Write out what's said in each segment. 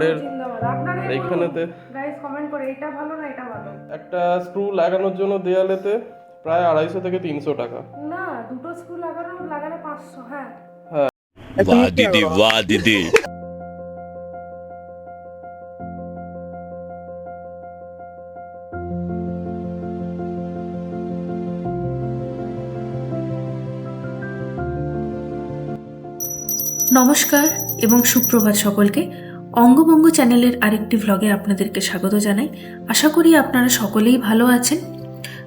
কাপড়ের এইখানেতে একটা স্ক্রু লাগানোর জন্য দেয়ালেতে প্রায় আড়াইশো থেকে তিনশো টাকা। না দুটো স্ক্রু লাগানো লাগালে পাঁচশো হ্যাঁ। হ্যাঁ। দিদি বাহ দিদি। নমস্কার এবং সুপ্রভাত সকলকে। অঙ্গভঙ্গ চ্যানেলের আরেকটি ভ্লগে আপনাদেরকে স্বাগত জানাই। আশা করি আপনারা সকলেই ভালো আছেন।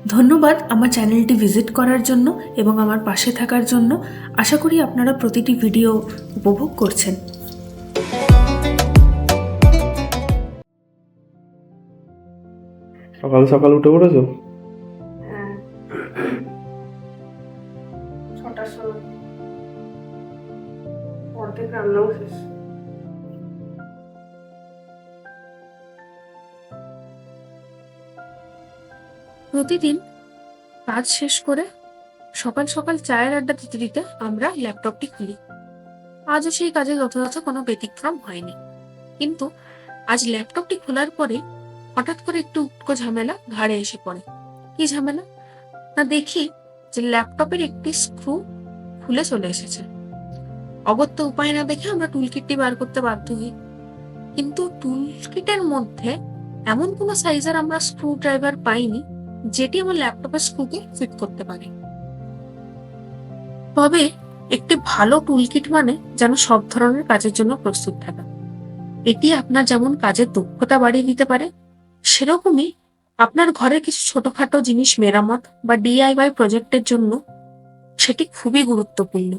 ধন্যবাদ আমার চ্যানেলটি ভিজিট করার জন্য এবং আমার পাশে থাকার জন্য। আশা করি আপনারা প্রতিটি ভিডিও উপভোগ করছেন। সকাল সকাল উঠে পড়েছো? হ্যাঁ। ছটার সময়। অর্ধেক রান্নাও শেষ। প্রতিদিন কাজ শেষ করে সকাল সকাল চায়ের আড্ডা দিতে দিতে আমরা ল্যাপটপটি খুলি। আজও সেই কাজে যথাযথ কোনো ব্যতিক্রম হয়নি। কিন্তু আজ ল্যাপটপটি খোলার পরে হঠাৎ করে একটু উটকো ঝামেলা ঘাড়ে এসে পড়ে। কি ঝামেলা? না দেখি যে ল্যাপটপের একটি স্ক্রু খুলে চলে এসেছে। অগত্য উপায় না দেখে আমরা টুলকিটটি বার করতে বাধ্য হই। কিন্তু টুলকিটের মধ্যে এমন কোনো সাইজের আমরা স্ক্রু ড্রাইভার পাইনি যেটি আমার ল্যাপটপের স্ক্রুকে ফিট করতে পারে। তবে একটি ভালো টুলকিট মানে যেন সব ধরনের কাজের জন্য প্রস্তুত থাকা। এটি আপনার যেমন কাজের দক্ষতা বাড়িয়ে দিতে পারে, সেরকমই আপনার ঘরের কিছু ছোটখাটো জিনিস মেরামত বা ডিআইওয়াই প্রজেক্টের জন্য সেটি খুবই গুরুত্বপূর্ণ।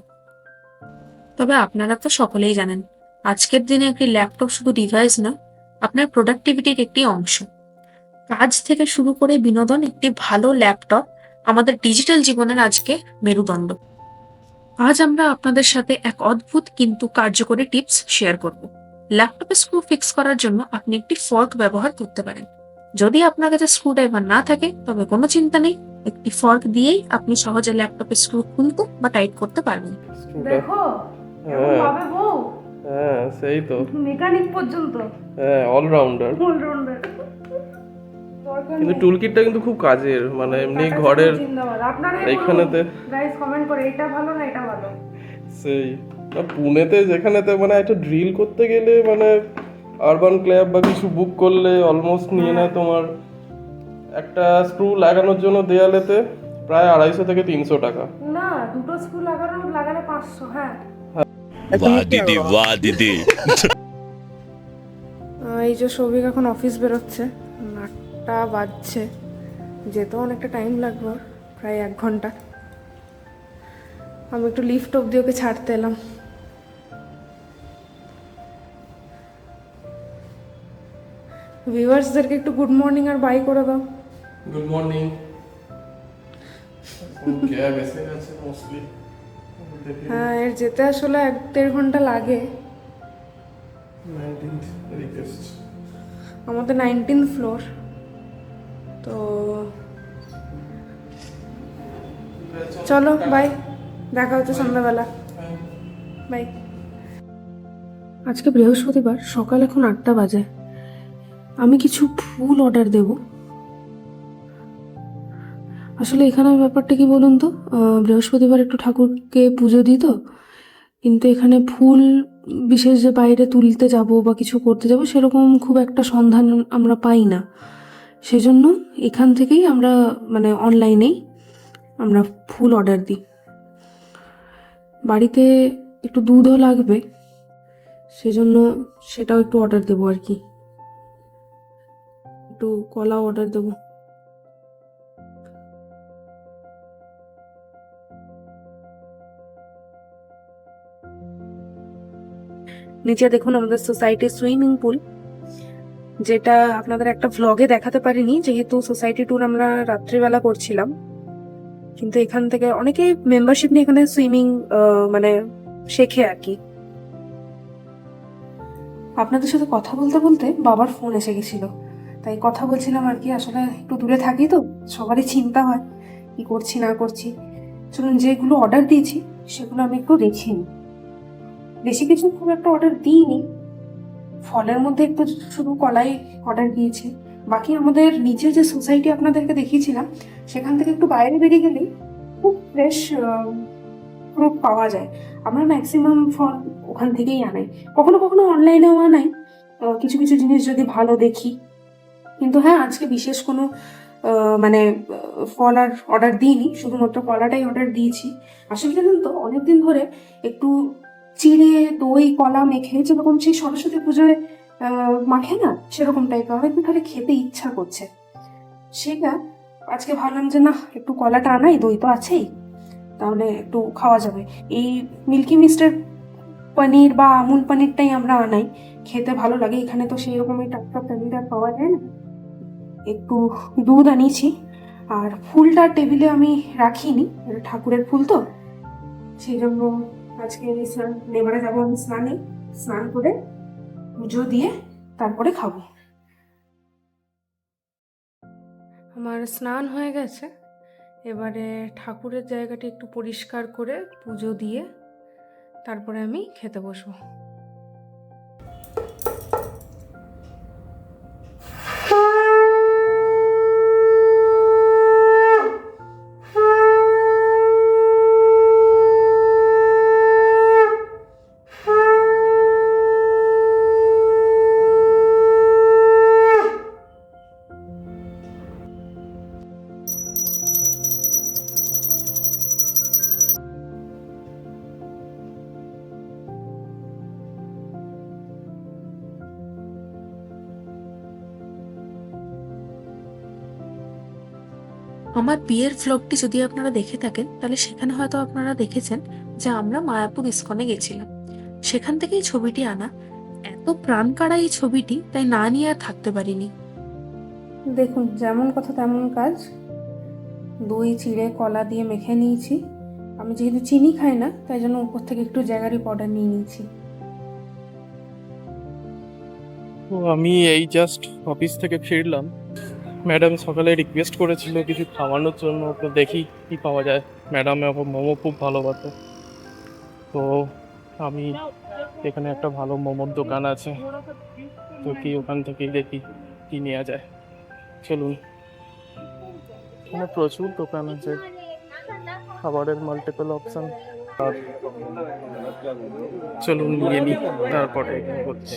তবে আপনারা তো সকলেই জানেন, আজকের দিনে একটি ল্যাপটপ শুধু ডিভাইস না, আপনার প্রোডাক্টিভিটির একটি অংশ। কাজ থেকে শুরু করে বিনোদন একটি ভালো ল্যাপটপ আমাদের ডিজিটাল জীবনের আজকে মেরুদণ্ড। আজ আমরা আপনাদের সাথে এক অদ্ভুত কিন্তু কার্যকরী টিপস শেয়ার করব। ল্যাপটপে স্ক্রু ফিক্স করার জন্য আপনি একটি ফর্ক ব্যবহার করতে পারেন। যদি আপনার কাছে স্ক্রু ড্রাইভার না থাকে তবে কোনো চিন্তা নেই একটি ফর্ক দিয়েই আপনি সহজে ল্যাপটপের স্ক্রু খুলতে বা টাইট করতে পারবেন। দেখো হ্যাঁ। হ্যাঁ সেই তো। মেকানিক পর্যন্ত। হ্যাঁ অলরাউন্ডার অলরাউন্ডার কিন্তু টুলকিটটা কিন্তু খুব কাজের মানে এমনি ঘরের এইখানেতে। গাইস কমেন্ট করে এটা ভালো না এটা ভালো? সেই। না পুনেতে যেখানেতে মানে একটা ড্রিল করতে গেলে মানে আরবান ক্ল্যাব বা কিছু বুক করলে অলমোস্ট নিয়ে নেয় হ্যাঁ। তোমার একটা স্ক্রু লাগানোর জন্য দেয়ালেতে প্রায় আড়াইশো থেকে তিনশো টাকা। না দুটো স্ক্রু লাগানো লাগালে পাঁচশো হ্যাঁ।, হ্যাঁ। দিদি বাহ দিদি। এই যে সৌভিক এখন অফিস বেরোচ্ছে নাট আটটা বাজছে। যেতেও অনেকটা টাইম লাগবে প্রায় এক ঘণ্টা। আমি একটু লিফট অব্দি ওকে ছাড়তে এলাম। ভিউয়ার্সদেরকে একটু গুড মর্নিং আর বাই করে দাও। গুড মর্নিং হ্যাঁ এর যেতে আসলে এক দেড় ঘণ্টা লাগে। আমাদের নাইনটিন ফ্লোর তো চলো বাই দেখা হচ্ছে সন্ধ্যাবেলা। বাই আজকে বৃহস্পতিবার সকাল এখন আটটা বাজে। আমি কিছু ফুল অর্ডার দেব। আসলে এখানে ব্যাপারটা কি বলুন তো? বৃহস্পতিবার একটু ঠাকুরকে পুজো দিই তো। কিন্তু এখানে ফুল বিশেষ যে বাইরে তুলতে যাব বা কিছু করতে যাব সেরকম খুব একটা সন্ধান আমরা পাই না। সেজন্য এখান থেকেই আমরা মানে অনলাইনেই আমরা ফুল অর্ডার দিই। বাড়িতে একটু দুধও লাগবে, সেজন্য সেটাও একটু অর্ডার দেবো আর কি। একটু কলাও অর্ডার দেবো। নিচে দেখুন আমাদের সোসাইটির সুইমিং পুল যেটা আপনাদের একটা ভ্লগে দেখাতে পারিনি, যেহেতু সোসাইটি ট্যুর আমরা রাত্রিবেলা করছিলাম। কিন্তু এখান থেকে অনেকেই মেম্বারশিপ নিয়ে এখানে সুইমিং মানে শেখে আর কি। আপনাদের সাথে কথা বলতে বলতে বাবার ফোন এসে গেছিল। তাই কথা বলছিলাম আর কি, আসলে একটু দূরে থাকি তো, সবারই চিন্তা হয় কি করছি, না করছি। চলুন যেগুলো অর্ডার দিয়েছি, সেগুলো আমি একটু দেখে নিই। বেশি কিছু খুব একটা অর্ডার দিইনি ফলের মধ্যে একটু শুধু কলাই অর্ডার দিয়েছি। বাকি আমাদের নিচে যে সোসাইটি আপনাদেরকে দেখিয়েছিলাম, সেখান থেকে একটু বাইরে বেরিয়ে গেলেই খুব ফ্রেশ ফ্রুট পাওয়া যায়। আমরা ম্যাক্সিমাম ফল ওখান থেকেই আনাই। কখনো কখনো অনলাইনেও আনাই। কিছু কিছু জিনিস যদি ভালো দেখি। কিন্তু হ্যাঁ আজকে বিশেষ কোনো মানে ফল আর অর্ডার দিইনি। শুধুমাত্র কলাটাই অর্ডার দিয়েছি। আসলে জানেন তো, অনেকদিন ধরে একটু চিড়ে, দই, কলা মেখে যেরকম সেই সরস্বতী পুজোয় মাখে না, সেরকম টাইপের অনেকদিন ধরে খেতে ইচ্ছা করছে। সেটা আজকে ভাবলাম যে না, একটু কলাটা আনাই, দই তো আছেই। তাহলে একটু খাওয়া যাবে। এই মিল্কি মিস্টার পনির বা আমুল পনিরটাই আমরা আনাই। খেতে ভালো লাগে, এখানে তো সেই রকমই টাটকা পনির আর পাওয়া যায় না। একটু দুধ আনিয়েছি। আর ফুলটা টেবিলে আমি রাখিনি, ঠাকুরের ফুল তো। সেই জন্য আজকে আমি স্নান নেবারে যাব আমি স্নানে। স্নান করে পুজো দিয়ে তারপরে খাব। আমার স্নান হয়ে গেছে। এবারে ঠাকুরের জায়গাটি একটু পরিষ্কার করে পুজো দিয়ে তারপরে আমি খেতে বসবো। আমার বিয়ের ফ্লগটি যদি আপনারা দেখে থাকেন তাহলে সেখানে হয়তো আপনারা দেখেছেন যে আমরা মায়াপুর ইস্কনে গেছিলাম। সেখান থেকেই ছবিটি আনা। এত প্রাণ কাড়া এই ছবিটি তাই না নিয়ে আর থাকতে পারিনি। দেখুন যেমন কথা তেমন কাজ। দই চিড়ে কলা দিয়ে মেখে নিয়েছি। আমি যেহেতু চিনি খাই না তাই জন্য উপর থেকে একটু জ্যাগারি পাউডার নিয়ে নিয়েছি। তো আমি এই জাস্ট অফিস থেকে ফিরলাম। ম্যাডাম সকালে রিকোয়েস্ট করেছিল কিছু খাওয়ানোর জন্য, তো দেখি কি পাওয়া যায়। ম্যাডাম এখন মোমো খুব ভালোবাসে। তো আমি এখানে একটা ভালো মোমোর দোকান আছে, তো কি ওখান থেকেই দেখি কি নেওয়া যায়। চলুন। এখানে প্রচুর দোকান আছে, খাবারের মাল্টিপল অপশন আর চলুন নিয়ে নিই তারপরে হচ্ছে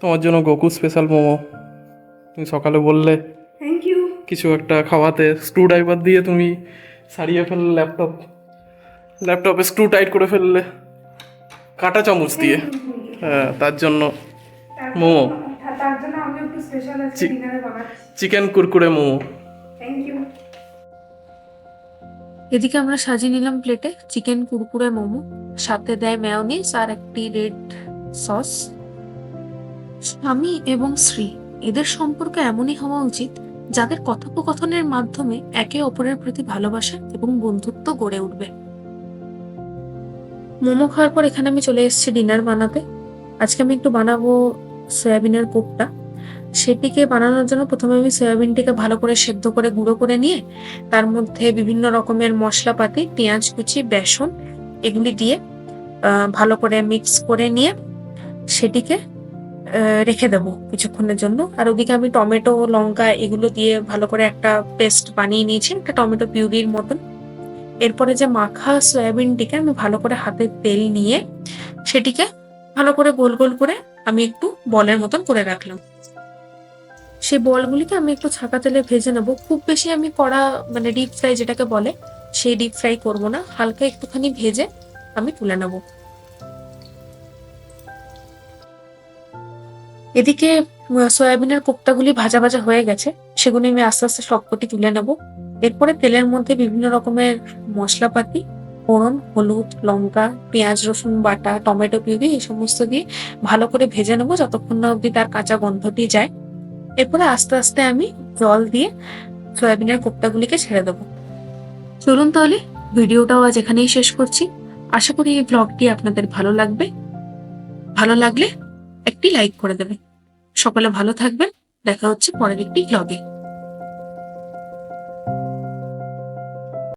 তোমার জন্য গোকু স্পেশাল মোমো। তুমি সকালে বললে থ্যাংক ইউ কিছু একটা খাওয়াতে। স্ক্রু ড্রাইভার দিয়ে তুমি সারিয়ে ফেললে ল্যাপটপ ল্যাপটপে স্ক্রু টাইট করে ফেললে। কাঁটা চামচ দিয়ে। হ্যাঁ তার জন্য momo. Chicken Kurkure momo. Thank you এদিকে আমরা সাজিয়ে নিলাম প্লেটে চিকেন কুরকুরে, মোমো। সাথে দেয় ম্যায়োনিজ আর একটি রেড সস স্বামী এবং শ্রী এদের সম্পর্ক এমনই হওয়া উচিত যাদের কথোপকথনের মাধ্যমে একে অপরের প্রতি ভালোবাসা এবং বন্ধুত্ব গড়ে উঠবে। মোমো খাওয়ার পর এখানে আমি চলে এসেছি ডিনার বানাতে। আজকে আমি একটু বানাবো সয়াবিনের কোপ্তা। সেটিকে বানানোর জন্য প্রথমে আমি সয়াবিনটিকে ভালো করে সেদ্ধ করে গুঁড়ো করে নিয়ে তার মধ্যে বিভিন্ন রকমের মশলাপাতি, পেঁয়াজ, কুচি, বেসন এগুলি দিয়ে ভালো করে মিক্স করে নিয়ে সেটিকে রেখে দেবো কিছুক্ষণের জন্য। আর ওদিকে আমি টমেটো, লঙ্কা এগুলো দিয়ে ভালো করে একটা পেস্ট বানিয়ে নিয়েছি, একটা টমেটো পিউরির মতন। এরপরে যে মাখা সয়াবিনটিকে আমি ভালো করে হাতে তেল নিয়ে সেটিকে ভালো করে গোল গোল করে আমি একটু বলের মতন করে রাখলাম। সেই বলগুলিকে আমি একটু ছাকা তেলে ভেজে নেব। খুব বেশি আমি কড়া মানে ডিপ ফ্রাই যেটাকে বলে, সেই ডিপ ফ্রাই করব না। হালকা একটুখানি ভেজে আমি তুলে নেব। এদিকে সয়াবিনের কোপ্তাগুলি ভাজা ভাজা হয়ে গেছে। সেগুলি আমি আস্তে আস্তে সবকটি তুলে নেব। এরপরে তেলের মধ্যে বিভিন্ন রকমের মশলাপাতি, ফোড়ন, হলুদ, লঙ্কা, পেঁয়াজ, রসুন, বাটা, টমেটো পিউরি এই সমস্ত দিয়ে ভালো করে ভেজে নেব, যতক্ষণ না অবধি তার কাঁচা গন্ধটি যায়। এরপরে আস্তে আস্তে আমি জল দিয়ে সয়াবিনের কোপ্তাগুলিকে ছেড়ে দেবো। চলুন তাহলে, ভিডিওটাও আজ এখানেই শেষ করছি। আশা করি এই ব্লগটি আপনাদের ভালো লাগবে। ভালো লাগলে একটি লাইক করে দেবেন। সকলে ভালো থাকবেন। দেখা হচ্ছে পরের একটি ব্লগে